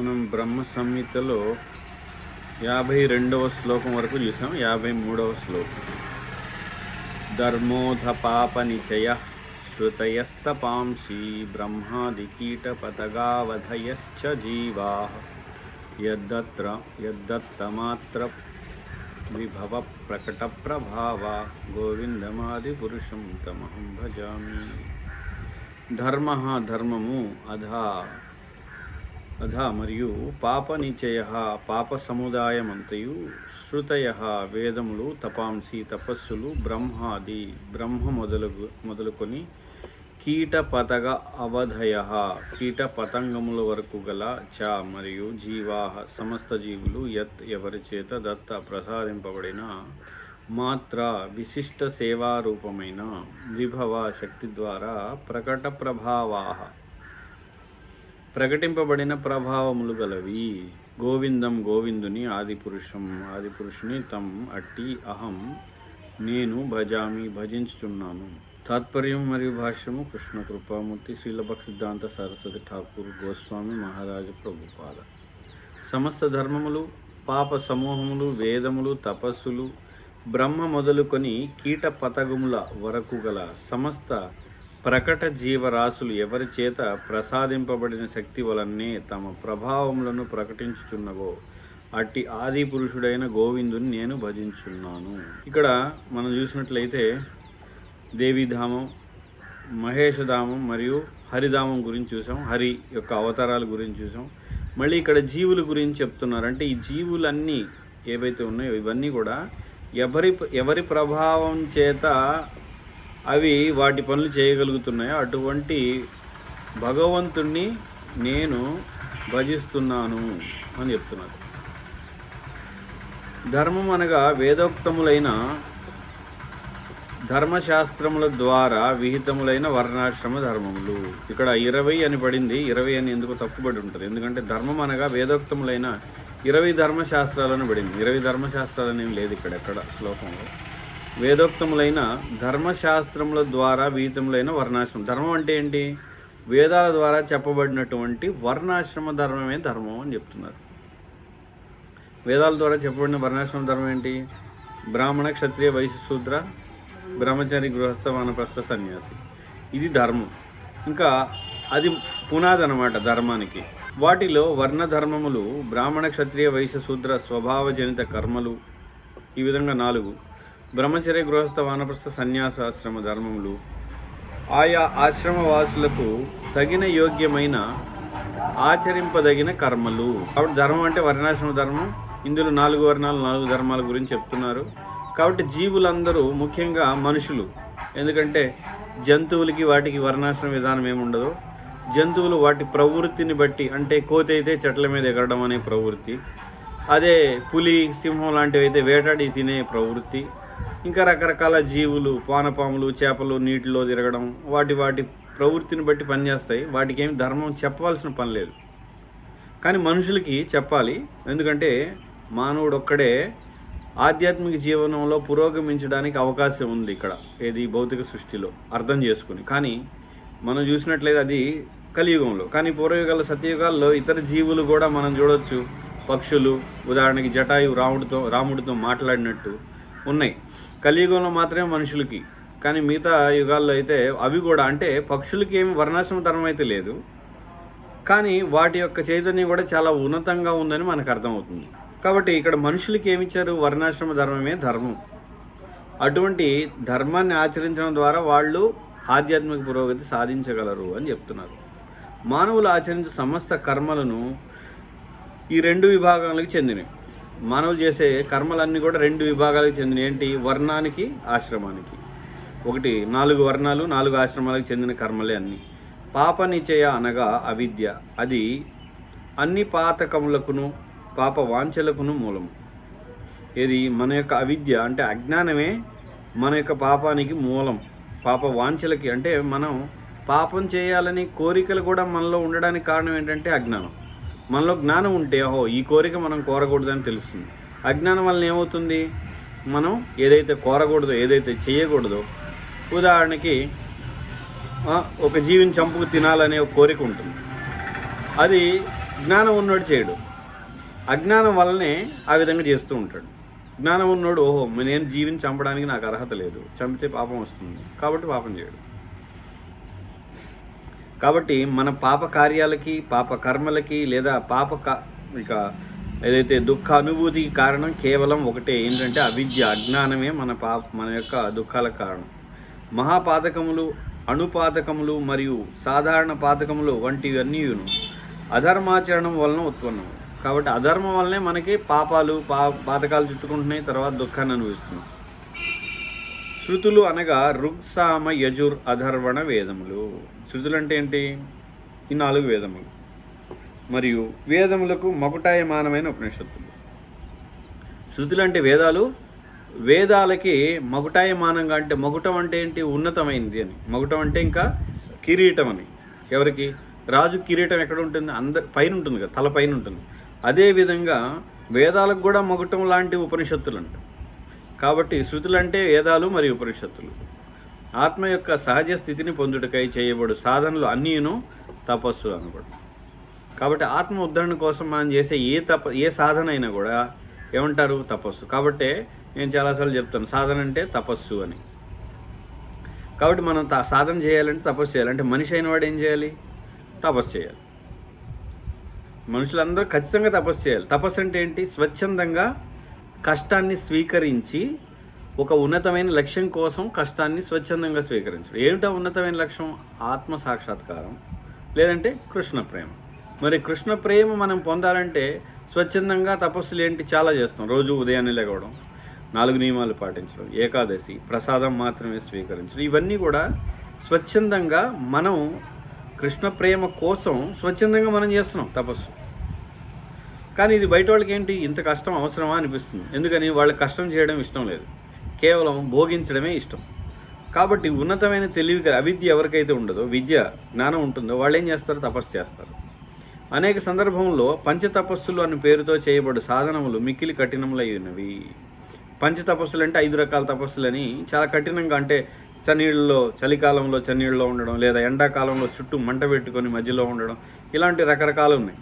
మనం బ్రహ్మ సంహితలో యాభై రెండవ శ్లోకం వరకు చూసాం. యాభై మూడవ శ్లోకం. ధర్మోధ పాప నిచయ శ్రుతయస్తపాంసి బ్రహ్మాది కీటపతగావధయశ్చ జీవా. యద్దత్ర యద్దత్తమాత్ర విభవ ప్రకట ప్రభావ గోవిందమాది పురుషం తమహం భజామి. ధర్మ ధర్మము అధా అధ మరియు పాప నిచయ పాప సముదాయమంతయు శృతయ వేదములు తపాంసి తపస్సులు బ్రహ్మాది బ్రహ్మ మొదలుగు మొదలుకొని కీట పతగ అవధయ కీట పతంగముల వరకు గల చ మరియు జీవా సమస్త జీవులు యత్ ఎవరి చేత దత్త ప్రసాదింపబడిన మాత్ర విశిష్ట సేవారూపమైన విభవ శక్తి ద్వారా ప్రకట ప్రభావా ప్రకటింపబడిన ప్రభావములు గలవి. గోవిందం గోవిందుని ఆదిపురుషం ఆదిపురుషుని తం అట్టి అహం నేను భజామి భజించుచున్నాను. తాత్పర్యం మరియు భాష్యము కృష్ణ కృపామూర్తి శ్రీలభక్ సిద్ధాంత సరస్వతి ఠాకూర్ గోస్వామి మహారాజ ప్రభుపాద. సమస్త ధర్మములు పాప సమూహములు వేదములు తపస్సులు బ్రహ్మ మొదలుకొని కీట పతగముల వరకు గల సమస్త ప్రకట జీవరాశులు ఎవరి చేత ప్రసాదింపబడిన శక్తి వలనే తమ ప్రభావములను ప్రకటించుచున్నవో అట్టి ఆది పురుషుడైన గోవిందుని నేను భజించున్నాను. ఇక్కడ మనం చూసినట్లయితే దేవీధామం మహేషధామం మరియు హరిధామం గురించి చూసాం. హరి యొక్క అవతారాల గురించి చూసాం. మళ్ళీ ఇక్కడ జీవుల గురించి చెప్తున్నారు. అంటే ఈ జీవులన్నీ ఏవైతే ఉన్నాయో ఇవన్నీ కూడా ఎవరి ఎవరి ప్రభావం చేత అవి వాటి పనులు చేయగలుగుతున్నాయి? అటువంటి భగవంతుణ్ణి నేను భజిస్తున్నాను అని చెప్తున్నారు. ధర్మం అనగా వేదోక్తములైన ధర్మశాస్త్రముల ద్వారా విహితములైన వర్ణాశ్రమ ధర్మములు. ఇక్కడ ఇరవై అని పడింది. ఇరవై అని ఎందుకు తప్పుబడి ఉంటుంది. ఎందుకంటే ధర్మం అనగా వేదోక్తములైన ఇరవై ధర్మశాస్త్రాలను పడింది. ఇరవై ధర్మశాస్త్రాలని ఏం లేదు ఇక్కడ ఎక్కడ శ్లోకంలో. వేదోక్తములైన ధర్మశాస్త్రముల ద్వారా విహితములైన వర్ణాశ్రమం. ధర్మం అంటే ఏంటి? వేదాల ద్వారా చెప్పబడినటువంటి వర్ణాశ్రమ ధర్మమే ధర్మం అని చెప్తున్నారు. వేదాల ద్వారా చెప్పబడిన వర్ణాశ్రమ ధర్మం ఏంటి? బ్రాహ్మణ క్షత్రియ వైశ్య శూద్ర బ్రహ్మచారి గృహస్థ వానప్రస్థ సన్యాసి. ఇది ధర్మం. ఇంకా అది పునాది అనమాట ధర్మానికి. వాటిలో వర్ణ ధర్మములు బ్రాహ్మణ క్షత్రియ వైశ్య శూద్ర స్వభావజనిత కర్మలు ఈ విధంగా నాలుగు. బ్రహ్మచర్య గృహస్థ వానప్రస్థ సన్యాసాశ్రమ ధర్మములు ఆయా ఆశ్రమవాసులకు తగిన యోగ్యమైన ఆచరింపదగిన కర్మలు. కాబట్టి ధర్మం అంటే వర్ణాశ్రమ ధర్మం. ఇందులో నాలుగు వర్ణాలు నాలుగు ధర్మాల గురించి చెప్తున్నారు. కాబట్టి జీవులందరూ ముఖ్యంగా మనుషులు. ఎందుకంటే జంతువులకి వాటికి వర్ణాశ్రమ విధానం ఏముండదు. జంతువులు వాటి ప్రవృత్తిని బట్టి అంటే కోతి అయితే చెట్ల మీద ఎగరడం అనే ప్రవృత్తి. అదే పులి సింహం లాంటివి అయితే వేటాడి తినే ప్రవృత్తి. ఇంకా రకరకాల జీవులు పానపాములు చేపలు నీటిలో తిరగడం వాటి వాటి ప్రవృత్తిని బట్టి పనిచేస్తాయి వాటికి ఏమి ధర్మం చెప్పవలసిన పని లేదు. కానీ మనుషులకి చెప్పాలి. ఎందుకంటే మానవుడు ఒక్కడే ఆధ్యాత్మిక జీవనంలో పురోగమించడానికి అవకాశం ఉంది ఇక్కడ ఏది భౌతిక సృష్టిలో అర్థం చేసుకుని. కానీ మనం చూసినట్లయితే అది కలియుగంలో. కానీ పూర్వయుగాల సత్యయుగాల్లో ఇతర జీవులు కూడా మనం చూడవచ్చు పక్షులు ఉదాహరణకి జటాయు రాముడితో రాముడితో మాట్లాడినట్టు ఉన్నాయి. కలియుగంలో మాత్రమే మనుషులకి. కానీ మిగతా యుగాల్లో అయితే అవి కూడా అంటే పక్షులకి ఏమి వర్ణాశ్రమ ధర్మం అయితే లేదు. కానీ వాటి యొక్క చైతన్యం కూడా చాలా ఉన్నతంగా ఉందని మనకు అర్థమవుతుంది. కాబట్టి ఇక్కడ మనుషులకి ఏమిచ్చారు వర్ణాశ్రమ ధర్మమే ధర్మం. అటువంటి ధర్మాన్ని ఆచరించడం ద్వారా వాళ్ళు ఆధ్యాత్మిక పురోగతి సాధించగలరు అని చెప్తున్నారు. మానవులు ఆచరించే సమస్త కర్మలను ఈ రెండు విభాగాలకు చెందినవి. మానవులు చేసే కర్మలన్నీ కూడా రెండు విభాగాలకు చెందిన ఏంటి? వర్ణానికి ఆశ్రమానికి. ఒకటి నాలుగు వర్ణాలు నాలుగు ఆశ్రమాలకు చెందిన కర్మలే అన్నీ. పాపనిచయ అనగా అవిద్య. అది అన్ని పాతకములకును పాప వాంఛలకును మూలము. ఇది మన యొక్క అవిద్య అంటే అజ్ఞానమే మన యొక్క పాపానికి మూలం. పాప వాంఛలకి అంటే మనం పాపం చేయాలని కోరికలు కూడా మనలో ఉండడానికి కారణం ఏంటంటే అజ్ఞానం. మనలో జ్ఞానం ఉంటే ఓహో ఈ కోరిక మనం కోరకూడదని తెలుస్తుంది. అజ్ఞానం వలన ఏమవుతుంది? మనం ఏదైతే కోరకూడదో ఏదైతే చేయకూడదో ఉదాహరణకి ఒక జీవిని చంపుకు తినాలనే ఒక కోరిక ఉంటుంది. అది జ్ఞానం ఉన్నోడు చేయడు. అజ్ఞానం వల్లనే ఆ విధంగా చేస్తూ ఉంటాడు. జ్ఞానం ఉన్నోడు ఓహో నేను జీవిని చంపడానికి నాకు అర్హత లేదు. చంపితే పాపం వస్తుంది. కాబట్టి పాపం చేయడు. కాబట్టి మన పాప కార్యాలకి పాప కర్మలకి లేదా పాప ఇక ఏదైతే దుఃఖ అనుభూతికి కారణం కేవలం ఒకటే ఏంటంటే అవిద్య అజ్ఞానమే మన పాప మన యొక్క దుఃఖాల కారణం. మహాపాతకములు అణుపాతకములు మరియు సాధారణ పాతకములు వంటివన్నీయును అధర్మాచరణం వలన ఉత్పన్నం కాబట్టి అధర్మం వల్లనే మనకి పాపాలు పా పాతకాలు చుట్టుకుంటున్నాయి తర్వాత దుఃఖాన్ని అనుభవిస్తున్నాం. శృతులు అనగా రుక్సామ యజుర్ అధర్వణ వేదములు. శృతులు అంటే ఏంటి ఈ నాలుగు వేదములు. మరియు వేదములకు మకుటాయమానమైన ఉపనిషత్తులు. శృతులు అంటే వేదాలు వేదాలకి మకుటాయమానంగా అంటే మగుటం అంటే ఏంటి? ఉన్నతమైనది అని. మగుటం అంటే ఇంకా కిరీటం అని ఎవరికి? రాజు కిరీటం ఎక్కడ ఉంటుంది? అందరి పైన ఉంటుంది కదా తల పైన ఉంటుంది అదేవిధంగా వేదాలకు కూడా మగుటం లాంటి ఉపనిషత్తులు అంట కాబట్టి శృతులు అంటే వేదాలు మరియు ఉపనిషత్తులు. ఆత్మ యొక్క సహజ స్థితిని పొందుటకై చేయబడు సాధనలు అన్నీను తపస్సు అనబడు. కాబట్టి ఆత్మ ఉద్ధరణ కోసం మనం చేసే ఏ తప ఏ సాధన అయినా కూడా ఏమంటారు? తపస్సు. కాబట్టి నేను చాలాసార్లు చెప్తాను సాధన అంటే తపస్సు అని. కాబట్టి మనం త- సాధన చేయాలంటే తపస్సు చేయాలి. అంటే మనిషి అయిన వాడు ఏం చేయాలి? తపస్సు చేయాలి. మనుషులందరూ ఖచ్చితంగా తపస్సు చేయాలి. తపస్సు అంటే ఏంటి? స్వచ్ఛందంగా కష్టాన్ని స్వీకరించి ఒక ఉన్నతమైన లక్ష్యం కోసం కష్టాన్ని స్వచ్ఛందంగా స్వీకరించడం. ఏమిటా ఉన్నతమైన లక్ష్యం? ఆత్మ సాక్షాత్కారం లేదంటే కృష్ణ ప్రేమ. మరి కృష్ణ ప్రేమ మనం పొందాలంటే స్వచ్ఛందంగా తపస్సులు ఏంటి? చాలా చేస్తాం. రోజు ఉదయాన్నే లేవడం నాలుగు నియమాలు పాటించడం ఏకాదశి ప్రసాదం మాత్రమే స్వీకరించడం. ఇవన్నీ కూడా స్వచ్ఛందంగా మనం కృష్ణ ప్రేమ కోసం స్వచ్ఛందంగా మనం చేస్తున్నాం తపస్సు. కానీ ఇది బయట వాళ్ళకి ఏంటి? ఇంత కష్టం అవసరమా అనిపిస్తుంది. ఎందుకని? వాళ్ళకి కష్టం చేయడం ఇష్టం లేదు. కేవలం భోగించడమే ఇష్టం. కాబట్టి ఉన్నతమైన తెలివి అవిద్య ఎవరికైతే ఉండదో విద్య జ్ఞానం ఉంటుందో వాళ్ళు ఏం చేస్తారు? తపస్సు చేస్తారు. అనేక సందర్భంలో పంచతపస్సులు అనే పేరుతో చేయబడు సాధనములు మిక్కిలి కఠినములైనవి. పంచతపస్సులు అంటే ఐదు రకాల తపస్సులని చాలా కఠినంగా అంటే చన్నీళ్ళలో చలికాలంలో చన్నీళ్ళలో ఉండడం లేదా ఎండాకాలంలో చుట్టూ మంట పెట్టుకొని మధ్యలో ఉండడం ఇలాంటి రకరకాలు ఉన్నాయి.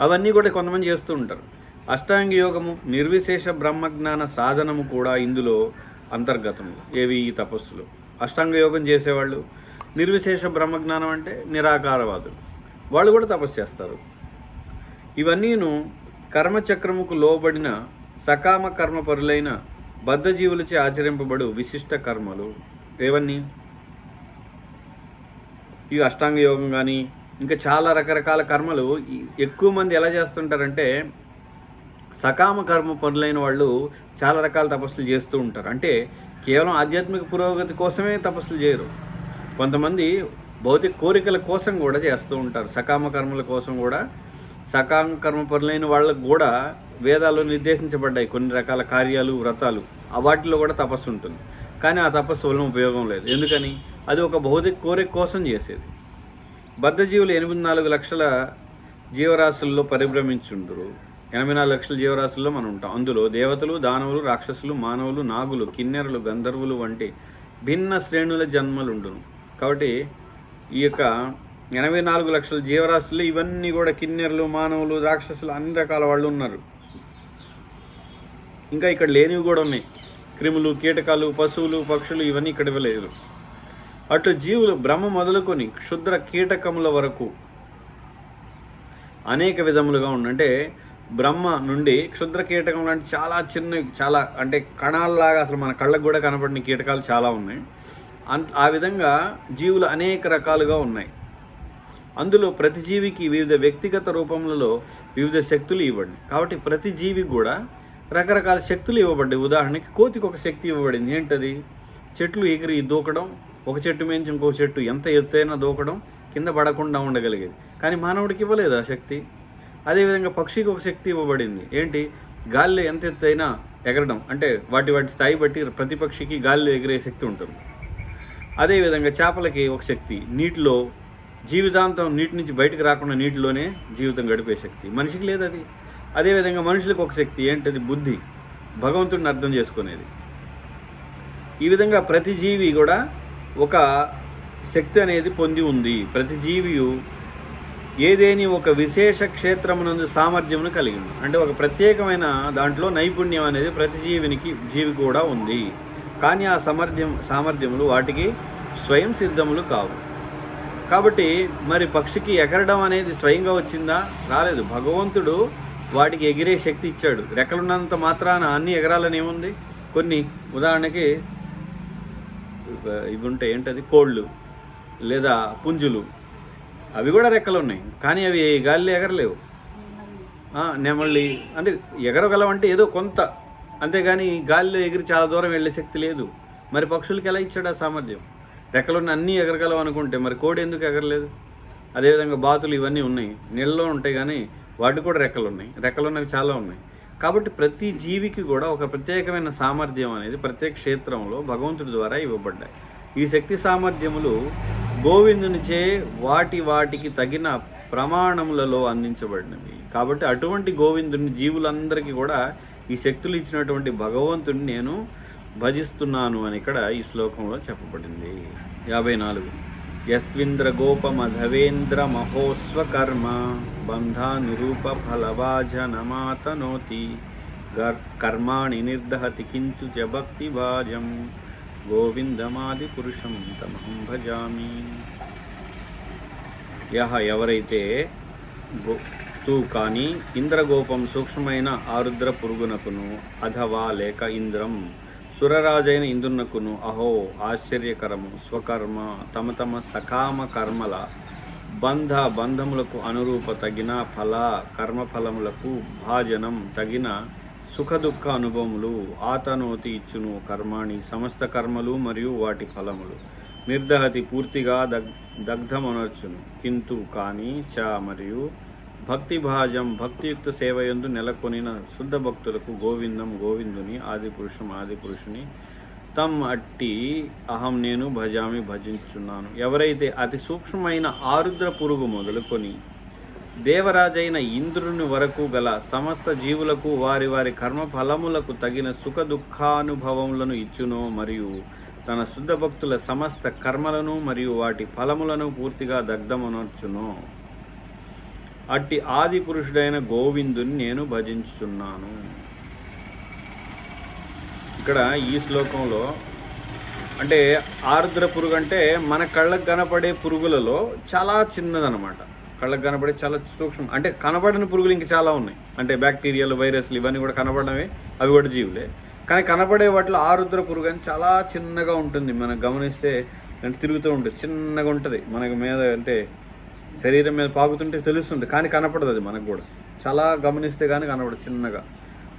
అవన్నీ కూడా కొంతమంది చేస్తూ ఉంటారు. అష్టాంగ యోగము నిర్విశేష బ్రహ్మజ్ఞాన సాధనము కూడా ఇందులో అంతర్గతము. ఏవి ఈ తపస్సులు? అష్టాంగ యోగం చేసేవాళ్ళు నిర్విశేష బ్రహ్మజ్ఞానం అంటే నిరాకారవాదులు. వాళ్ళు కూడా తపస్సు చేస్తారు. ఇవన్నీను కర్మచక్రముకు లోబడిన సకామ కర్మ పరులైన బద్ధజీవులచే ఆచరింపబడు విశిష్ట కర్మలు ఏవన్నీ? ఈ అష్టాంగ యోగం కానీ ఇంకా చాలా రకరకాల కర్మలు ఎక్కువ మంది ఎలా చేస్తుంటారంటే సకామ కర్మ పనులైన వాళ్ళు చాలా రకాల తపస్సులు చేస్తూ ఉంటారు. అంటే కేవలం ఆధ్యాత్మిక పురోగతి కోసమే తపస్సులు చేయరు. కొంతమంది భౌతిక కోరికల కోసం కూడా చేస్తూ ఉంటారు. సకామ కర్మల కోసం కూడా. సకామ కర్మ పనులైన వాళ్ళకు కూడా వేదాల్లో నిర్దేశించబడ్డాయి కొన్ని రకాల కార్యాలు వ్రతాలు. ఆ వాటిలో కూడా తపస్సు ఉంటుంది. కానీ ఆ తపస్సు వలన ఉపయోగం లేదు. ఎందుకని? అది ఒక భౌతిక కోరిక కోసం చేసేది. బద్ధజీవులు ఎనిమిది నాలుగు లక్షల జీవరాశుల్లో పరిభ్రమించుండ్రు. ఎనభై నాలుగు లక్షల జీవరాశుల్లో మనం ఉంటాం. అందులో దేవతలు దానవులు రాక్షసులు మానవులు నాగులు కిన్నెరలు గంధర్వులు వంటి భిన్న శ్రేణుల జన్మలుండును. కాబట్టి ఈ యొక్క ఎనభై నాలుగు లక్షల జీవరాశులు ఇవన్నీ కూడా కిన్నెరలు మానవులు రాక్షసులు అన్ని రకాల వాళ్ళు ఉన్నారు. ఇంకా ఇక్కడ లేనివి కూడా ఉన్నాయి. క్రిములు కీటకాలు పశువులు పక్షులు ఇవన్నీ ఇక్కడ ఇవ్వలేదు. అటు జీవులు బ్రహ్మ మొదలుకొని క్షుద్ర కీటకముల వరకు అనేక విధములుగా ఉండి. బ్రహ్మ నుండి క్షుద్ర కీటకం లాంటి చాలా చిన్న చాలా అంటే కణాల్లాగా అసలు మన కళ్ళకు కూడా కనపడిన కీటకాలు చాలా ఉన్నాయి. అన్- ఆ విధంగా జీవులు అనేక రకాలుగా ఉన్నాయి. అందులో ప్రతి జీవికి వివిధ వ్యక్తిగత రూపములలో వివిధ శక్తులు ఇవ్వండి కాబట్టి ప్రతి జీవికి కూడా రకరకాల శక్తులు ఇవ్వబడ్డాయి. ఉదాహరణకి కోతికి ఒక శక్తి ఇవ్వబడింది. ఏంటది? చెట్లు ఎగిరి దూకడం ఒక చెట్టు మించి ఇంకో చెట్టు ఎంత ఎత్తైనా దూకడం కింద పడకుండా ఉండగలిగేది. కానీ మానవుడికి ఇవ్వలేదు ఆ శక్తి. అదేవిధంగా పక్షికి ఒక శక్తి ఇవ్వబడింది. ఏంటి? గాలిలో ఎంత ఎత్తైనా ఎగరడం. అంటే వాటి వాటి స్థాయి బట్టి ప్రతి పక్షికి గాలిలో ఎగిరే శక్తి ఉంటుంది. అదేవిధంగా చేపలకి ఒక శక్తి. నీటిలో జీవితాంతం నీటి నుంచి బయటకు రాకుండా నీటిలోనే జీవితం గడిపే శక్తి. మనిషికి లేదు అది. అదేవిధంగా మనుషులకు ఒక శక్తి. ఏంటది? బుద్ధి. భగవంతుడిని అర్థం చేసుకునేది. ఈ విధంగా ప్రతి జీవి కూడా ఒక శక్తి అనేది పొంది ఉంది. ప్రతి జీవియు ఏదేని ఒక విశేష క్షేత్రమునందు సామర్థ్యమును కలిగి ఉంది అంటే ఒక ప్రత్యేకమైన దాంట్లో నైపుణ్యం అనేది ప్రతి జీవినికి జీవి కూడా ఉంది. కానీ ఆ సామర్థ్యం సామర్థ్యములు వాటికి స్వయం సిద్ధములు కావు. కాబట్టి మరి పక్షికి ఎగరడం అనేది స్వయంగా వచ్చిందా? రాలేదు. భగవంతుడు వాటికి ఎగిరే శక్తి ఇచ్చాడు. రెక్కలున్నంత మాత్రాన అన్ని ఎగరాలని ఏముంది? కొన్ని ఉదాహరణకి ఇవి ఉంటాయి ఏంటది? కోళ్ళు లేదా పుంజులు. అవి కూడా రెక్కలు ఉన్నాయి కానీ అవి గాలిలో ఎగరలేవు. నెమళ్ళి అంటే ఎగరగలవంటే ఏదో కొంత. అంతేగాని గాలిలో ఎగిరి చాలా దూరం వెళ్ళే శక్తి లేదు. మరి పక్షులకి ఎలా ఇచ్చాడు ఆ సామర్థ్యం? రెక్కలున్న అన్నీ ఎగరగలవు అనుకుంటే మరి కోడి ఎందుకు ఎగరలేదు? అదేవిధంగా బాతులు ఇవన్నీ ఉన్నాయి. నీళ్ళలో ఉంటాయి కానీ వాటికి కూడా రెక్కలు ఉన్నాయి రెక్కలు ఉన్నవి చాలా ఉన్నాయి. కాబట్టి ప్రతి జీవికి కూడా ఒక ప్రత్యేకమైన సామర్థ్యం అనేది ప్రత్యేక క్షేత్రంలో భగవంతుడి ద్వారా ఇవ్వబడ్డాయి. ఈ శక్తి సామర్థ్యములు గోవిందునిచే వాటి వాటికి తగిన ప్రమాణములలో అందించబడినవి. కాబట్టి అటువంటి గోవిందుని జీవులందరికీ కూడా ఈ శక్తులు ఇచ్చినటువంటి భగవంతుని నేను భజిస్తున్నాను అని ఇక్కడ ఈ శ్లోకంలో చెప్పబడింది. యాభై నాలుగు. యస్వింద్ర గోపమధవేంద్ర మహోస్వకర్మ బంధా నిరూప ఫలవాజనమాతనోతి గర్ కర్మాణి నిర్దహతి కించు చ భక్తి గోవిందమాదిపురుషం గోవిందమాది పురుషం తమహం భజామి. యహ ఎవరైతే గో తూ కానీ ఇంద్రగోపం సూక్ష్మమైన ఆరుద్ర పురుగునకును అథవా లేక ఇంద్రం సురరాజైన ఇంద్రునకును అహో ఆశ్చర్యకరము స్వకర్మ తమ తమ సకామ కర్మల బంధ బంధములకు అనురూప తగిన ఫల కర్మఫలములకు భాజనం తగిన సుఖ దుఃఖ అనుభవములు ఆతనోతి ఇచ్చును కర్మాణి సమస్త కర్మలు మరియు వాటి ఫలములు. నిర్దహతి పూర్తిగా దగ్ దగ్ధమనర్చును. కింతు కానీ చ మరియు భక్తి భాజం భక్తియుక్త సేవయందు నెలకొనిన శుద్ధ భక్తులకు గోవిందం గోవిందుని ఆది పురుషం ఆది పురుషుని తమ్ అట్టి అహం నేను భజామి భజించున్నాను ఎవరైతే అతి సూక్ష్మమైన ఆరుద్ర పురుగు మొదలుకొని దేవరాజైన ఇంద్రుని వరకు గల సమస్త జీవులకు వారి వారి కర్మ ఫలములకు తగిన సుఖ దుఃఖానుభవములను ఇచ్చునో మరియు తన శుద్ధ భక్తుల సమస్త కర్మలను మరియు వాటి ఫలములను పూర్తిగా దగ్ధమనర్చునో అట్టి ఆది పురుషుడైన గోవిందుని నేను భజించుచున్నాను. ఇక్కడ ఈ శ్లోకంలో అంటే ఆరుద్ర పురుగు అంటే మన కళ్ళకు కనపడే పురుగులలో చాలా చిన్నదనమాట. కళ్ళకు కనపడే చాలా సూక్ష్మం. అంటే కనబడని పురుగులు ఇంకా చాలా ఉన్నాయి. అంటే బ్యాక్టీరియాలు వైరస్లు ఇవన్నీ కూడా కనబడమే. అవి కూడా జీవులే. కానీ కనపడే వాటిలో ఆరుద్ర పురుగు అని చాలా చిన్నగా ఉంటుంది. మనం గమనిస్తే అంటే తిరుగుతూ ఉంటుంది. చిన్నగా ఉంటుంది. మనకి మీద అంటే శరీరం మీద పాకుతుంటే తెలుస్తుంది. కానీ కనపడదు అది మనకు కూడా. చాలా గమనిస్తే కానీ కనపడదు చిన్నగా.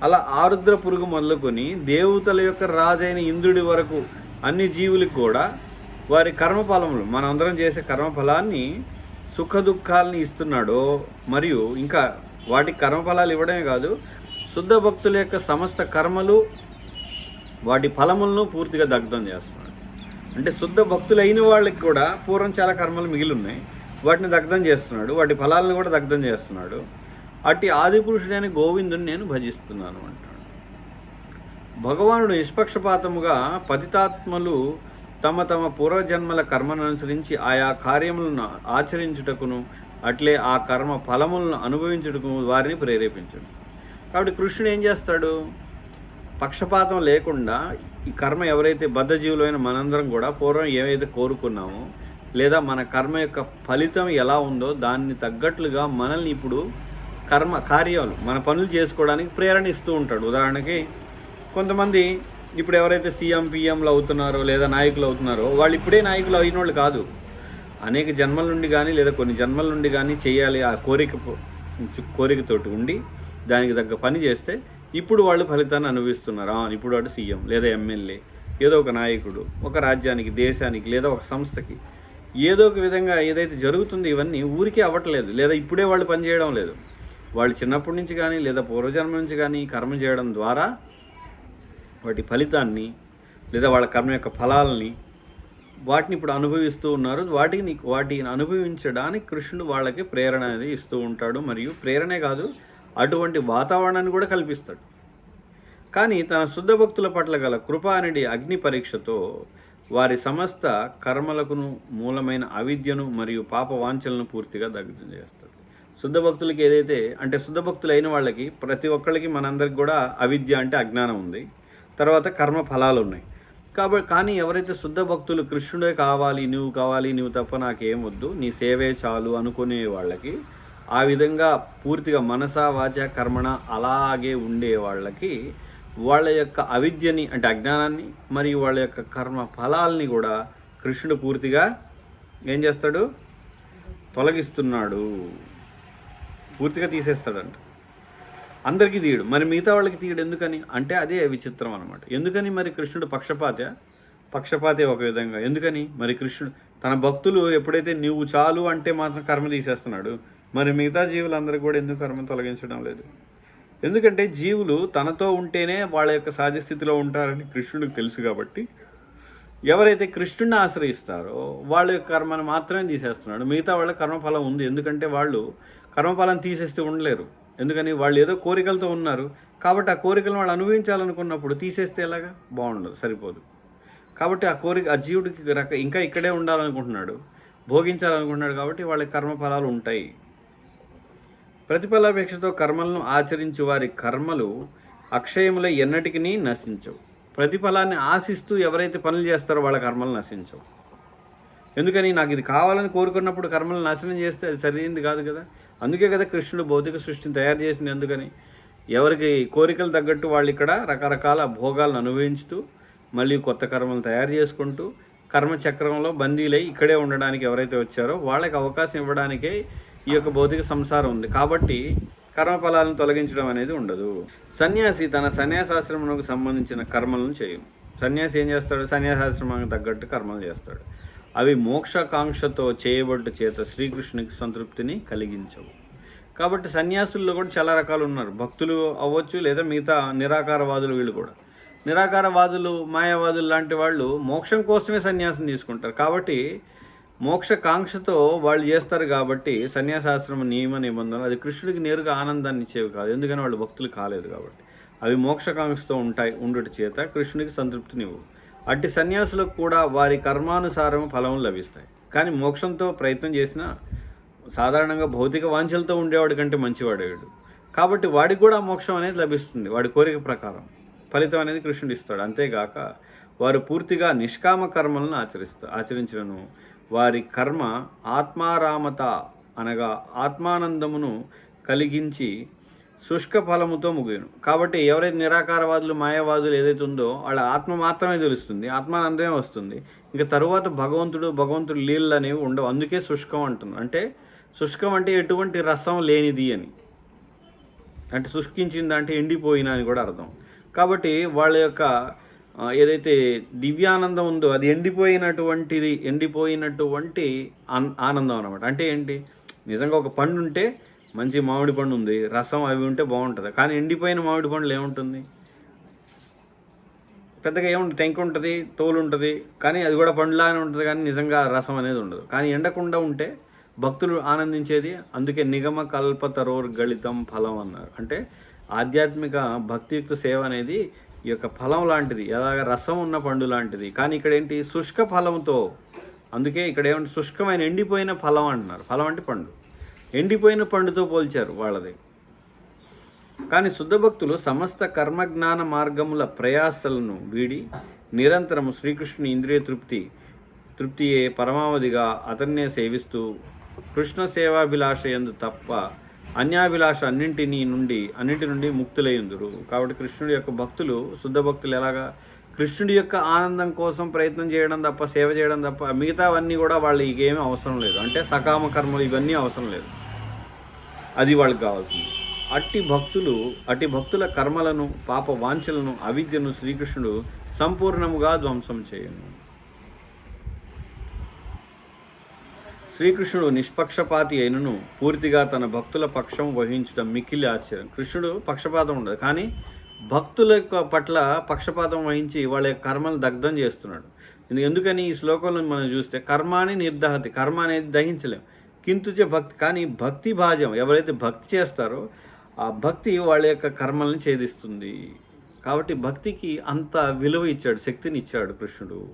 అలా ఆరుద్ర పురుగు మొదలుకొని దేవతల యొక్క రాజైన ఇంద్రుడి వరకు అన్ని జీవులకు కూడా వారి కర్మఫలములు మనందరం చేసే కర్మఫలాన్ని సుఖ దుఃఖాలని ఇస్తున్నాడో మరియు ఇంకా వాటి కర్మఫలాలు ఇవ్వడమే కాదు శుద్ధ భక్తుల యొక్క సమస్త కర్మలు వాటి ఫలములను పూర్తిగా దగ్ధం చేస్తున్నాడు. అంటే శుద్ధ భక్తులైన వాళ్ళకి కూడా పూర్వం చాలా కర్మలు మిగిలి ఉన్నాయి వాటిని దగ్ధం చేస్తున్నాడు వాటి ఫలాలను కూడా దగ్ధం చేస్తున్నాడు. అట్టి ఆదిపురుషుడైన గోవిందుని నేను భజిస్తున్నాను అంటాడు. భగవానుడు నిష్పక్షపాతముగా పతితాత్మలు తమ తమ పూర్వజన్మల కర్మను అనుసరించి ఆయా కార్యములను ఆచరించుటకును అట్లే ఆ కర్మ ఫలములను అనుభవించుటకు వారిని ప్రేరేపించడు కాబట్టి కృష్ణుడు ఏం చేస్తాడు? పక్షపాతం లేకుండా ఈ కర్మ ఎవరైతే బద్ధజీవులైన మనందరం కూడా పూర్వం ఏవైతే కోరుకున్నామో లేదా మన కర్మ యొక్క ఫలితం ఎలా ఉందో దాన్ని తగ్గట్లుగా మనల్ని ఇప్పుడు కర్మ కార్యాలు మన పనులు చేసుకోవడానికి ప్రేరణ ఇస్తూ ఉంటాడు. ఉదాహరణకి కొంతమంది ఇప్పుడు ఎవరైతే సీఎం పిఎంలు అవుతున్నారో లేదా నాయకులు అవుతున్నారో వాళ్ళు ఇప్పుడే నాయకులు అయిన వాళ్ళు కాదు. అనేక జన్మల నుండి కానీ లేదా కొన్ని జన్మల నుండి కానీ చేయాలి ఆ కోరిక కోరికతోటి ఉండి దానికి తగ్గ పని చేస్తే ఇప్పుడు వాళ్ళు ఫలితాన్ని అనుభవిస్తున్నారు. ఇప్పుడు వాడు సీఎం లేదా ఎమ్మెల్యే ఏదో ఒక నాయకుడు ఒక రాజ్యానికి దేశానికి లేదా ఒక సంస్థకి ఏదో ఒక విధంగా ఏదైతే జరుగుతుంది ఇవన్నీ ఊరికే అవ్వట్లేదు లేదా ఇప్పుడే వాళ్ళు పని చేయడం లేదు. వాళ్ళు చిన్నప్పటి నుంచి కానీ లేదా పూర్వజన్మ నుంచి కానీ కర్మ చేయడం ద్వారా వాటి ఫలితాన్ని లేదా వాళ్ళ కర్మ యొక్క ఫలాలని వాటిని ఇప్పుడు అనుభవిస్తూ ఉన్నారు. వాటిని వాటిని అనుభవించడానికి కృష్ణుడు వాళ్ళకి ప్రేరణ అనేది ఇస్తూ ఉంటాడు. మరియు ప్రేరణే కాదు అటువంటి వాతావరణాన్ని కూడా కల్పిస్తాడు. కానీ తన శుద్ధ భక్తుల పట్ల గల కృప అనేది అగ్ని పరీక్షతో వారి సమస్త కర్మలకును మూలమైన అవిద్యను మరియు పాప వాంఛలను పూర్తిగా దగ్ధం చేస్తాడు. శుద్ధ భక్తులకి ఏదైతే అంటే శుద్ధ భక్తులైన వాళ్ళకి ప్రతి ఒక్కళ్ళకి మనందరికి కూడా అవిద్య అంటే అజ్ఞానం ఉంది. తర్వాత కర్మ ఫలాలు ఉన్నాయి కాబట్టి కానీ ఎవరైతే శుద్ధ భక్తులు కృష్ణుడే కావాలి నువ్వు కావాలి నువ్వు తప్ప నాకేం వద్దు నీ సేవే చాలు అనుకునే వాళ్ళకి ఆ విధంగా పూర్తిగా మనస వాచ కర్మణ అలాగే ఉండే వాళ్ళకి వాళ్ళ యొక్క అవిద్యని అంటే అజ్ఞానాన్ని మరియు వాళ్ళ యొక్క కర్మ ఫలాల్ని కూడా కృష్ణుడు పూర్తిగా ఏం చేస్తాడు? తొలగిస్తున్నాడు. పూర్తిగా తీసేస్తాడంట. అందరికీ తీయడు. మరి మిగతా వాళ్ళకి తీయడు ఎందుకని? అంటే అదే విచిత్రం అనమాట ఎందుకని మరి కృష్ణుడు పక్షపాత? పక్షపాతే ఒక విధంగా. ఎందుకని? మరి కృష్ణుడు తన భక్తులు ఎప్పుడైతే నువ్వు చాలు అంటే మాత్రం కర్మ తీసేస్తున్నాడు మరి మిగతా జీవులందరికీ కూడా ఎందుకు కర్మ తొలగించడం లేదు? ఎందుకంటే జీవులు తనతో ఉంటేనే వాళ్ళ యొక్క సహజ స్థితిలో ఉంటారని కృష్ణుడికి తెలుసు కాబట్టి ఎవరైతే కృష్ణుడిని ఆశ్రయిస్తారో వాళ్ళ యొక్క కర్మను మాత్రమే తీసేస్తున్నాడు. మిగతా వాళ్ళ కర్మఫలం ఉంది. ఎందుకంటే వాళ్ళు కర్మఫలం తీసేస్తే ఉండలేరు. ఎందుకని వాళ్ళు ఏదో కోరికలతో ఉన్నారు. కాబట్టి ఆ కోరికలను వాళ్ళు అనుభవించాలనుకున్నప్పుడు తీసేస్తే ఎలాగా? బాగుండదు సరిపోదు. కాబట్టి ఆ కోరిక ఆ జీవుడికి రక ఇంకా ఇక్కడే ఉండాలనుకుంటున్నాడు. భోగించాలనుకుంటున్నాడు కాబట్టి వాళ్ళ కర్మఫలాలు ఉంటాయి. ప్రతిఫలాపేక్షతో కర్మలను ఆచరించి వారి కర్మలు అక్షయములై ఎన్నటికీ నశించవు. ప్రతిఫలాన్ని ఆశిస్తూ ఎవరైతే పనులు చేస్తారో వాళ్ళ కర్మలు నశించవు. ఎందుకని నాకు ఇది కావాలని కోరుకున్నప్పుడు కర్మలు నాశనం చేస్తే అది సరైనది కాదు కదా? అందుకే కదా కృష్ణుడు భౌతిక సృష్టిని తయారు చేసింది ఎందుకని? ఎవరికి కోరికలు తగ్గట్టు వాళ్ళు ఇక్కడ రకరకాల భోగాలను అనుభవించుతూ మళ్ళీ కొత్త కర్మలు తయారు చేసుకుంటూ కర్మచక్రంలో బందీలై ఇక్కడే ఉండడానికి ఎవరైతే వచ్చారో వాళ్ళకి అవకాశం ఇవ్వడానికే ఈ యొక్క భౌతిక సంసారం ఉంది. కాబట్టి కర్మఫలాలను తొలగించడం అనేది ఉండదు. సన్యాసి తన సన్యాసాశ్రమంకు సంబంధించిన కర్మలను చేయు సన్యాసి ఏం చేస్తాడు? సన్యాసాశ్రమానికి తగ్గట్టు కర్మలు చేస్తాడు. అవి మోక్షకాంక్షతో చేయబడ్డ చేత శ్రీకృష్ణునికి సంతృప్తిని కలిగించవు. కాబట్టి సన్యాసుల్లో కూడా చాలా రకాలు ఉన్నారు. భక్తులు అవ్వచ్చు లేదా మిగతా నిరాకారవాదులు వీళ్ళు కూడా. నిరాకారవాదులు మాయావాదులు లాంటి వాళ్ళు మోక్షం కోసమే సన్యాసం తీసుకుంటారు. కాబట్టి మోక్షకాంక్షతో వాళ్ళు చేస్తారు కాబట్టి సన్యాసాశ్రమ నియమ నిబంధనలు అది కృష్ణుడికి నేరుగా ఆనందాన్ని ఇచ్చేవి కాదు. ఎందుకని వాళ్ళు భక్తులు కాలేదు కాబట్టి. అవి మోక్షకాంక్షతో ఉంటాయి ఉండుట చేత కృష్ణుడికి సంతృప్తినివ్వు. అట్టి సన్యాసులకు కూడా వారి కర్మానుసారం ఫలం లభిస్తాయి. కానీ మోక్షంతో ప్రయత్నం చేసినా సాధారణంగా భౌతిక వాంఛలతో ఉండేవాడి కంటే మంచివాడు కాబట్టి వాడికి కూడా మోక్షం అనేది లభిస్తుంది. వాడి కోరిక ప్రకారం ఫలితం అనేది కృష్ణుడు ఇస్తాడు. అంతేగాక వారు పూర్తిగా నిష్కామ కర్మలను ఆచరిస్తా ఆచరించడను వారి కర్మ ఆత్మారామత అనగా ఆత్మానందమును కలిగించి శుష్క ఫలముతో ముగియను. కాబట్టి ఎవరైతే నిరాకారవాదులు మాయావాదులు ఏదైతే ఉందో వాళ్ళ ఆత్మ మాత్రమే తెలుస్తుంది. ఆత్మానందమే వస్తుంది. ఇంకా తరువాత భగవంతుడు భగవంతుడు లీలలు అనేవి ఉండవు. అందుకే శుష్కం అంటుంది. అంటే శుష్కం అంటే ఎటువంటి రసం లేనిది అని. అంటే శుష్కించింది అంటే ఎండిపోయిన అని కూడా అర్థం. కాబట్టి వాళ్ళ యొక్క ఏదైతే దివ్యానందం ఉందో అది ఎండిపోయినటువంటిది ఎండిపోయినటువంటి ఆనందం అనమాట అంటే ఏంటి? నిజంగా ఒక పండు ఉంటే మంచి మామిడి పండు ఉంది రసం అవి ఉంటే బాగుంటుంది. కానీ ఎండిపోయిన మామిడి పండులు ఏముంటుంది? పెద్దగా ఏముంటుంది టెంక్ ఉంటుంది తోలు ఉంటుంది కానీ అది కూడా పండులానే ఉంటుంది కానీ నిజంగా రసం అనేది ఉండదు. కానీ ఎండకుండా ఉంటే భక్తులు ఆనందించేది అందుకే నిగమ కల్పతరోర్ గళితం ఫలం అన్నారు. అంటే ఆధ్యాత్మిక భక్తియుక్త సేవ అనేది ఈ యొక్క ఫలం లాంటిది ఎలాగ రసం ఉన్న పండు లాంటిది. కానీ ఇక్కడ ఏంటి? శుష్క ఫలంతో అందుకే ఇక్కడ ఏమంటే శుష్కమైన ఎండిపోయిన ఫలం అంటున్నారు. ఫలం అంటే పండు. ఎండిపోయిన పండుతో పోల్చారు వాళ్ళది. కానీ శుద్ధ భక్తులు సమస్త కర్మజ్ఞాన మార్గముల ప్రయాసలను వీడి నిరంతరము శ్రీకృష్ణుని ఇంద్రియ తృప్తి తృప్తియే పరమావధిగా అతన్నే సేవిస్తూ కృష్ణ సేవాభిలాష ఎందు తప్ప అన్యాభిలాష అన్నింటినీ నుండి అన్నింటి నుండి ముక్తులయ్యుందురు కాబట్టి కృష్ణుడి యొక్క భక్తులు శుద్ధ భక్తులు ఎలాగా కృష్ణుడి యొక్క ఆనందం కోసం ప్రయత్నం చేయడం తప్ప సేవ చేయడం తప్ప మిగతావన్నీ కూడా వాళ్ళు ఏమీ అవసరం లేదు. అంటే సకామ కర్మలు ఇవన్నీ అవసరం లేదు. అది వాళ్ళకి కావాల్సింది. అట్టి భక్తులు అట్టి భక్తుల కర్మలను పాప వాంఛలను అవిద్యను శ్రీకృష్ణుడు సంపూర్ణముగా ధ్వంసం చేయను. శ్రీకృష్ణుడు నిష్పక్షపాతి అయినను పూర్తిగా తన భక్తుల పక్షం వహించడం మిక్కిలి ఆశ్చర్యం. కృష్ణుడు పక్షపాతం ఉండదు కానీ భక్తుల యొక్క పట్ల పక్షపాతం వహించి వాళ్ళ యొక్క కర్మను దగ్ధం చేస్తున్నాడు. ఎందుకని ఈ శ్లోకంలో మనం చూస్తే కర్మాని నిర్దహతి కర్మ అనేది కింతు భక్తి. కానీ భక్తి భాజం ఎవరైతే భక్తి చేస్తారో ఆ భక్తి వాళ్ళ యొక్క కర్మల్ని ఛేదిస్తుంది. కాబట్టి భక్తికి అంత విలువ ఇచ్చాడు శక్తిని ఇచ్చాడు కృష్ణుడు.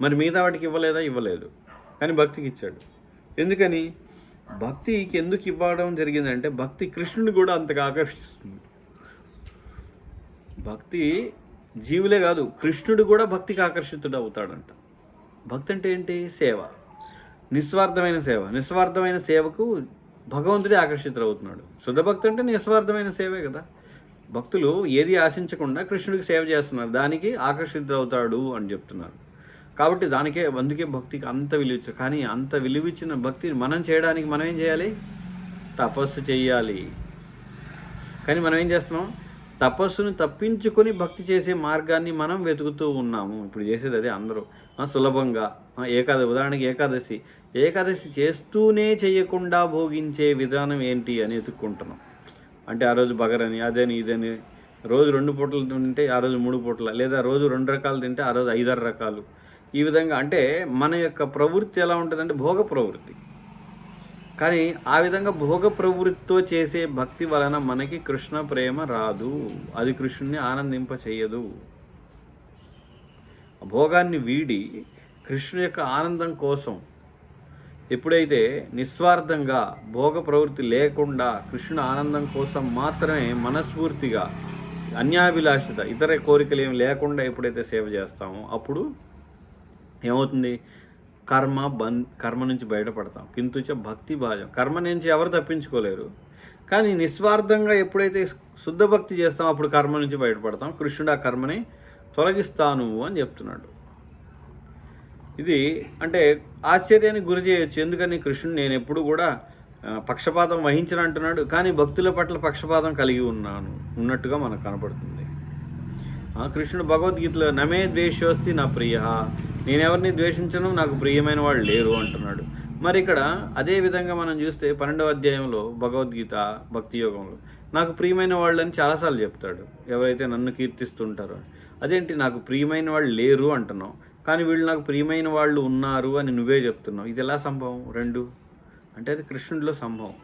మరి మిగతా వాటికి ఇవ్వలేదా? ఇవ్వలేదు. కానీ భక్తికి ఇచ్చాడు. ఎందుకని? భక్తికి ఎందుకు ఇవ్వడం జరిగిందంటే భక్తి కృష్ణుని కూడా అంతగా ఆకర్షిస్తుంది. భక్తి జీవులే కాదు కృష్ణుడు కూడా భక్తికి ఆకర్షితుడు అవుతాడంట. భక్తి అంటే ఏంటి? సేవ. నిస్వార్థమైన సేవ. నిస్వార్థమైన సేవకు భగవంతుడే ఆకర్షితులవుతున్నాడు శుద్ధభక్తి అంటే నిస్వార్థమైన సేవే కదా. భక్తులు ఏది ఆశించకుండా కృష్ణుడికి సేవ చేస్తున్నారు. దానికి ఆకర్షితులవుతాడు అని చెప్తున్నారు. కాబట్టి దానికే అందుకే భక్తికి అంత విలువచ్చు కానీ అంత విలువిచ్చిన భక్తిని మనం చేయడానికి మనం ఏం చేయాలి? తపస్సు చేయాలి కానీ మనం ఏం చేస్తున్నాం? తపస్సును తప్పించుకొని భక్తి చేసే మార్గాన్ని మనం వెతుకుతూ ఉన్నాము. ఇప్పుడు చేసేది అదే అందరూ. సులభంగా. ఏకాదశి ఉదాహరణకి ఏకాదశి. ఏకాదశి చేస్తూనే చేయకుండా భోగించే విధానం ఏంటి అని వెతుక్కుంటున్నాం అంటే ఆ రోజు బగరని అదని ఇదని. రోజు రెండు పూటలు తింటే ఆ రోజు మూడు పూటల? లేదా రోజు రెండు రకాలు తింటే ఆ రోజు ఐదారు రకాలు? ఈ విధంగా అంటే మన యొక్క ప్రవృత్తి ఎలా ఉంటుందంటే భోగ ప్రవృత్తి. కానీ ఆ విధంగా భోగ ప్రవృత్తితో చేసే భక్తి వలన మనకి కృష్ణ ప్రేమ రాదు. అది కృష్ణుని ఆనందింప చేయదు భోగాన్ని వీడి కృష్ణు యొక్క ఆనందం కోసం ఎప్పుడైతే నిస్వార్థంగా భోగ ప్రవృత్తి లేకుండా కృష్ణుని ఆనందం కోసం మాత్రమే మనస్ఫూర్తిగా అన్యాభిలాషిత ఇతర కోరికలు ఏమి లేకుండా ఎప్పుడైతే సేవ చేస్తామో అప్పుడు ఏమవుతుంది? కర్మ బంద్ కర్మ నుంచి బయటపడతాం. కింతుచ భక్తి భాజం. కర్మ నుంచి ఎవరు తప్పించుకోలేరు. కానీ నిస్వార్థంగా ఎప్పుడైతే శుద్ధ భక్తి చేస్తామో అప్పుడు కర్మ నుంచి బయటపడతాం. కృష్ణుడు ఆ కర్మని తొలగిస్తాను అని చెప్తున్నాడు. ఇది అంటే ఆశ్చర్యానికి గురి చేయొచ్చు. ఎందుకని కృష్ణుడు నేను ఎప్పుడు కూడా పక్షపాతం వహించను అంటున్నాడు. కానీ భక్తుల పట్ల పక్షపాతం కలిగి ఉన్నాను. ఉన్నట్టుగా మనకు కనపడుతుంది. కృష్ణుడు భగవద్గీతలో నమే ద్వేషోస్తి నా ప్రియ. నేను ఎవరిని ద్వేషించను? నాకు ప్రియమైన వాళ్ళు లేరు అంటున్నాడు. మరి ఇక్కడ అదే విధంగా మనం చూస్తే పన్నెండవ అధ్యాయంలో భగవద్గీత భక్తి యోగంలో నాకు ప్రియమైన వాళ్ళని చాలాసార్లు చెప్తాడు. ఎవరైతే నన్ను కీర్తిస్తుంటారో అదేంటి నాకు ప్రియమైన వాళ్ళు లేరు అంటున్నావు. కానీ వీళ్ళు నాకు ప్రియమైన వాళ్ళు ఉన్నారు అని నువ్వే చెప్తున్నావు. ఇది ఎలా సంభవం? రెండు. అంటే అది కృష్ణుడిలో సంభవం.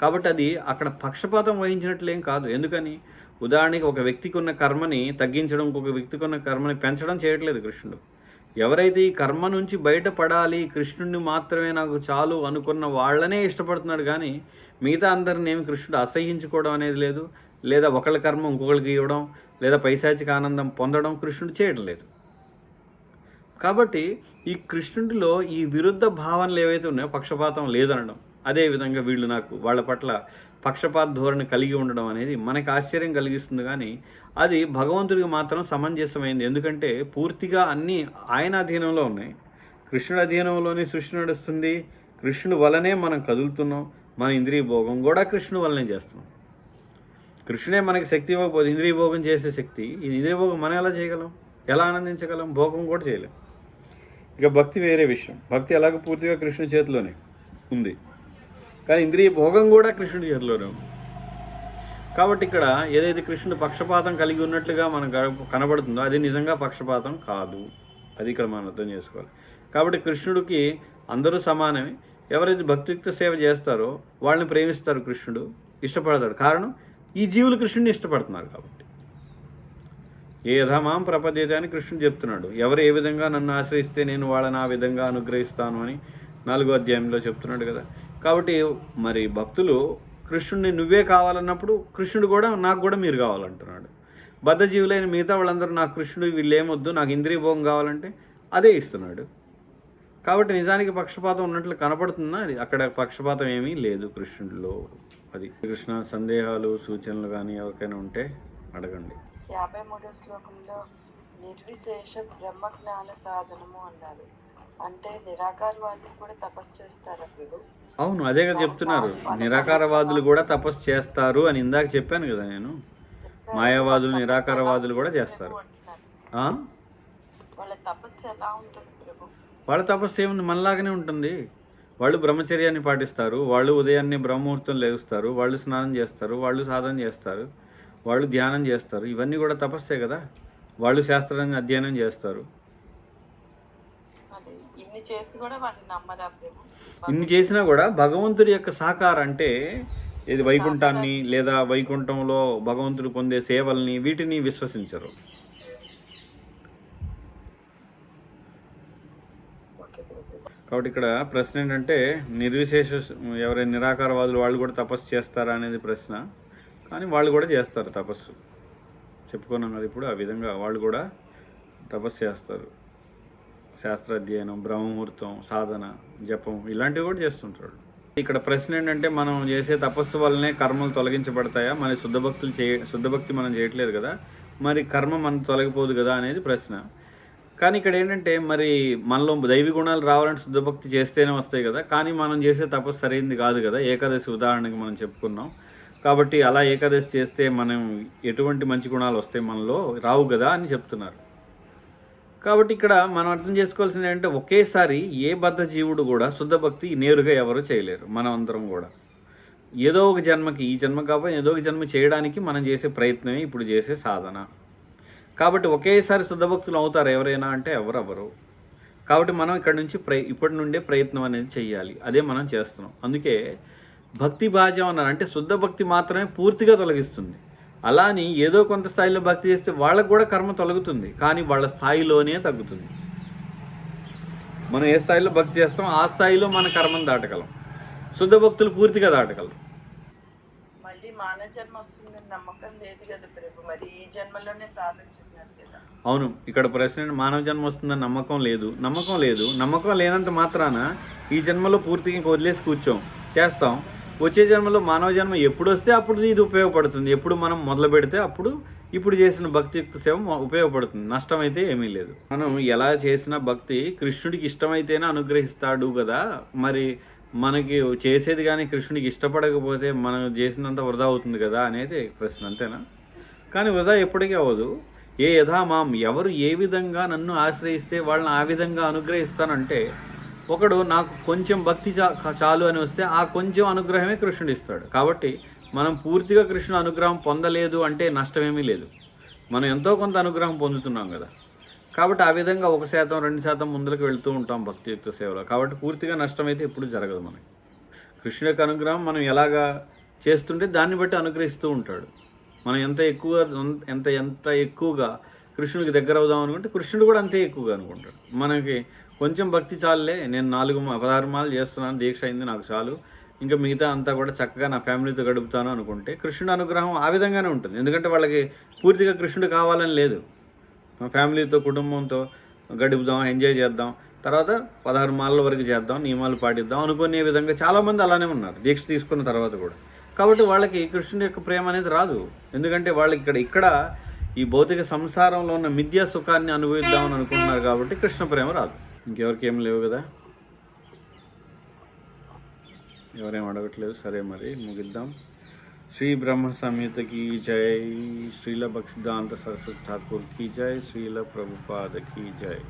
కాబట్టి అది అక్కడ పక్షపాతం వహించినట్లేం కాదు. ఎందుకని? ఉదాహరణకి ఒక వ్యక్తికి ఉన్న కర్మని తగ్గించడం ఇంకొక వ్యక్తికి ఉన్న కర్మని పెంచడం చేయట్లేదు కృష్ణుడు. ఎవరైతే ఈ కర్మ నుంచి బయటపడాలి కృష్ణుడిని మాత్రమే నాకు చాలు అనుకున్న వాళ్ళనే ఇష్టపడుతున్నాడు కానీ మిగతా అందరిని ఏమి కృష్ణుడు అసహ్యించుకోవడం అనేది లేదు. లేదా ఒకళ్ళ కర్మ ఇంకొకరికి ఇవ్వడం లేదా పైశాచిక ఆనందం పొందడం కృష్ణుడు చేయడం లేదు కాబట్టి ఈ కృష్ణుడిలో ఈ విరుద్ధ భావనలు ఏవైతే ఉన్నాయో పక్షపాతం లేదనడం అదే విధంగా వీళ్ళు నాకు వాళ్ళ పట్ల పక్షపాత ధోరణి కలిగి ఉండడం అనేది మనకు ఆశ్చర్యం కలిగిస్తుంది కానీ అది భగవంతుడికి మాత్రం సమంజసమైంది. ఎందుకంటే పూర్తిగా అన్నీ ఆయన అధీనంలో ఉన్నాయి. కృష్ణుడి అధీనంలోనే సృష్టి నడుస్తుంది. కృష్ణుడు వలనే మనం కదులుతున్నాం. మన ఇంద్రియ భోగం కూడా కృష్ణుడు వలనే చేస్తున్నాం. కృష్ణుడే మనకి శక్తి ఇవ్వకపోతే ఇంద్రియ భోగం చేసే శక్తి. ఈ ఇంద్రియ భోగం మనం ఎలా చేయగలం? ఎలా ఆనందించగలం? భోగం కూడా చేయలేం. ఇక భక్తి వేరే విషయం. భక్తి ఎలాగ పూర్తిగా కృష్ణుడి చేతిలోనే ఉంది. కానీ ఇంద్రియ భోగం కూడా కృష్ణుడి చేతిలోనే ఉంది. కాబట్టి ఇక్కడ ఏదైతే కృష్ణుడు పక్షపాతం కలిగి ఉన్నట్లుగా మనకు కనబడుతుందో అది నిజంగా పక్షపాతం కాదు. అది ఇక్కడ మనం అర్థం చేసుకోవాలి. కాబట్టి కృష్ణుడికి అందరూ సమానమే. ఎవరైతే భక్తియుక్త సేవ చేస్తారో వాళ్ళని ప్రేమిస్తారు కృష్ణుడు ఇష్టపడతాడు. కారణం ఈ జీవులు కృష్ణుడిని ఇష్టపడుతున్నారు కాబట్టి. ఏ యథామాం అని కృష్ణుడు చెప్తున్నాడు. ఎవరు ఏ విధంగా నన్ను ఆశ్రయిస్తే నేను వాళ్ళని ఆ విధంగా అనుగ్రహిస్తాను అని నాలుగో అధ్యాయంలో చెప్తున్నాడు కదా. కాబట్టి మరి భక్తులు కృష్ణుడిని నువ్వే కావాలన్నప్పుడు కృష్ణుడు కూడా నాకు కూడా మీరు కావాలంటున్నాడు. బద్ధజీవులైన మిగతా వాళ్ళందరూ నాకు కృష్ణుడు వీళ్ళు ఏమొద్దు నాకు ఇంద్రియభోగం కావాలంటే అదే ఇస్తున్నాడు. కాబట్టి నిజానికి పక్షపాతం ఉన్నట్లు కనపడుతుందా? అది అక్కడ పక్షపాతం ఏమీ లేదు కృష్ణుడిలో. అది కృష్ణ సందేహాలు సూచనలు కానీ ఎవరికైనా ఉంటే అడగండి. యాభై మూడో శ్లోకంలో నిర్విశేష బ్రహ్మజ్ఞాన సాధనము అన్నారు. అంటే నిరాకారవాదులు కూడా తపస్సు చేస్తారా అవును అదే కదా చెప్తున్నారు. నిరాకారవాదులు కూడా తపస్సు చేస్తారు అని ఇందాక చెప్పాను కదా నేను. మాయావాదులు నిరాకారవాదులు కూడా చేస్తారు? వాళ్ళ తపస్సు ఎలా ఉంటుంది? వాళ్ళ తపస్సు ఏముంది? మనలాగానే ఉంటుంది. వాళ్ళు బ్రహ్మచర్యాన్ని పాటిస్తారు. వాళ్ళు ఉదయాన్నే బ్రహ్మముహూర్తం లేస్తారు వాళ్ళు స్నానం చేస్తారు. వాళ్ళు సాధన చేస్తారు. వాళ్ళు ధ్యానం చేస్తారు. ఇవన్నీ కూడా తపస్సే కదా? వాళ్ళు శాస్త్రాన్ని అధ్యయనం చేస్తారు. ఇన్ని చేసినా కూడా భగవంతుడి యొక్క సహకారం అంటే ఇది వైకుంఠాన్ని లేదా వైకుంఠంలో భగవంతుడు పొందే సేవల్ని వీటిని విశ్వసించరు ఓకే ప్రభు కాబట్టి ఇక్కడ ప్రశ్న ఏంటంటే నిర్విశేష ఎవరైనా నిరాకారవాదులు వాళ్ళు కూడా తపస్సు చేస్తారా అనేది ప్రశ్న. కానీ వాళ్ళు కూడా చేస్తారు తపస్సు. చెప్పుకున్నాం కదా ఇప్పుడు ఆ విధంగా వాళ్ళు కూడా తపస్సు చేస్తారు. శాస్త్రాధ్యయనం బ్రహ్మముహూర్తం సాధన జపం ఇలాంటివి కూడా చేస్తుంటారు. ఇక్కడ ప్రశ్న ఏంటంటే మనం చేసే తపస్సు వల్లనే కర్మలు తొలగించబడతాయా? మరి శుద్ధ భక్తులు చే శుద్ధ భక్తి మనం చేయట్లేదు కదా. మరి కర్మ మనం తొలగిపోదు కదా అనేది ప్రశ్న. కానీ ఇక్కడ ఏంటంటే మరి మనలో దైవి గుణాలు రావాలంటే శుద్ధ భక్తి చేస్తేనే వస్తాయి కదా. కానీ మనం చేసే తపస్సు సరైనది కాదు కదా. ఏకాదశి ఉదాహరణకి మనం చెప్పుకున్నాం. కాబట్టి అలా ఏకాదశి చేస్తే మనం ఎటువంటి మంచి గుణాలు వస్తాయి మనలో? రావు కదా అని చెప్తున్నారు. కాబట్టి ఇక్కడ మనం అర్థం చేసుకోవాల్సింది ఏంటంటే ఒకేసారి ఏ బద్ధ జీవుడు కూడా శుద్ధ భక్తి నేరుగా ఎవరు చేయలేరు. మనం అందరం కూడా. ఏదో ఒక జన్మకి ఈ జన్మ కాబట్టి ఏదో ఒక జన్మ చేయడానికి మనం చేసే ప్రయత్నమే ఇప్పుడు చేసే సాధన. కాబట్టి ఒకేసారి శుద్ధ భక్తులు అవుతారు ఎవరైనా అంటే ఎవరెవరు. కాబట్టి మనం ఇక్కడ నుంచి ప్రయ ఇప్పటి నుండే ప్రయత్నం అనేది చేయాలి అదే మనం చేస్తున్నాం. అందుకే భక్తి భాజ్యం అన్నారు. అంటే శుద్ధ భక్తి మాత్రమే పూర్తిగా తొలగిస్తుంది. అలా అని ఏదో కొంత స్థాయిలో భక్తి చేస్తే వాళ్ళకు కూడా కర్మ తొలగుతుంది. కానీ వాళ్ళ స్థాయిలోనే తగ్గుతుంది. మనం ఏ స్థాయిలో భక్తి చేస్తాం ఆ స్థాయిలో మన కర్మను దాటగలం. శుద్ధ భక్తులు పూర్తిగా దాటగలరు. మళ్ళీ మానవ జన్మ వస్తుందని నమ్మకం లేదు కదా ప్రభు. మరి ఈ జన్మలోనే సాధన అవును ఇక్కడ ప్రశ్న మానవ జన్మ వస్తుందని నమ్మకం లేదు. నమ్మకం లేదు. నమ్మకం లేనంత మాత్రాన ఈ జన్మలో పూర్తిగా ఇంక వదిలేసి కూర్చోం. చేస్తాం. వచ్చే జన్మలో మానవ జన్మ ఎప్పుడు వస్తే అప్పుడు ఇది ఉపయోగపడుతుంది. ఎప్పుడు మనం మొదలు పెడితే అప్పుడు ఇప్పుడు చేసిన భక్తి సేవ ఉపయోగపడుతుంది. నష్టం అయితే ఏమీ లేదు. మనం ఎలా చేసిన భక్తి కృష్ణుడికి ఇష్టమైతేనే అనుగ్రహిస్తాడు కదా. మరి మనకి చేసేది కానీ కృష్ణుడికి ఇష్టపడకపోతే మనం చేసినంత వృధా అవుతుంది కదా అనేది ప్రశ్న అంతేనా? కానీ వృధా ఎప్పటికీ అవ్వదు. ఏ యథా మాం ఎవరు ఏ విధంగా నన్ను ఆశ్రయిస్తే వాళ్ళని ఆ విధంగా అనుగ్రహిస్తానంటే ఒకడు నాకు కొంచెం భక్తి చా- చాలు అని వస్తే ఆ కొంచెం అనుగ్రహమే కృష్ణుడు ఇస్తాడు. కాబట్టి మనం పూర్తిగా కృష్ణుడు అనుగ్రహం పొందలేదు అంటే నష్టమేమీ లేదు. మనం ఎంతో కొంత అనుగ్రహం పొందుతున్నాం కదా. కాబట్టి ఆ విధంగా ఒక శాతం రెండు శాతం ముందుకు వెళ్తూ ఉంటాం భక్తియుక్త సేవలో. కాబట్టి పూర్తిగా నష్టం అయితే ఎప్పుడు జరగదు మనకి. కృష్ణుడి యొక్క అనుగ్రహం మనం ఎలాగా చేస్తుంటే దాన్ని బట్టి అనుగ్రహిస్తూ ఉంటాడు. మనం ఎంత ఎక్కువ ఎంత ఎంత ఎక్కువగా కృష్ణుడికి దగ్గర అవుదాం అనుకుంటే కృష్ణుడు కూడా అంతే ఎక్కువగా అనుకుంటాడు. మనకి కొంచెం భక్తి చాలులే. నేను నాలుగు మా- పదహారు మాలు చేస్తున్నాను. దీక్ష అయింది నాకు చాలు. ఇంకా మిగతా అంతా కూడా చక్కగా నా ఫ్యామిలీతో గడుపుతాను అనుకుంటే కృష్ణుడు అనుగ్రహం ఆ విధంగానే ఉంటుంది. ఎందుకంటే వాళ్ళకి పూర్తిగా కృష్ణుడు కావాలని లేదు. మా ఫ్యామిలీతో కుటుంబంతో గడుపుదాం ఎంజాయ్ చేద్దాం. తర్వాత పదహారు మాలల వరకు చేద్దాం నియమాలు పాటిద్దాం అనుకునే విధంగా చాలామంది అలానే ఉన్నారు. దీక్ష తీసుకున్న తర్వాత కూడా. కాబట్టి వాళ్ళకి కృష్ణుని యొక్క ప్రేమ అనేది రాదు. ఎందుకంటే వాళ్ళకి ఇక్కడ ఇక్కడ ఈ భౌతిక సంసారంలో ఉన్న మిథ్యా సుఖాన్ని అనుభవిద్దామని అనుకుంటున్నారు కాబట్టి కృష్ణ ప్రేమ రాదు. ఇంకెవరికి ఏం లేవు కదా? ఎవరేం అడగట్లేదు? సరే మరి ముగిద్దాం. శ్రీ బ్రహ్మ సంహితకి జై. శ్రీల భక్సిదాంత సరస్వతి ఠాకూర్కి జై. శ్రీల ప్రభుపాద కీ జై.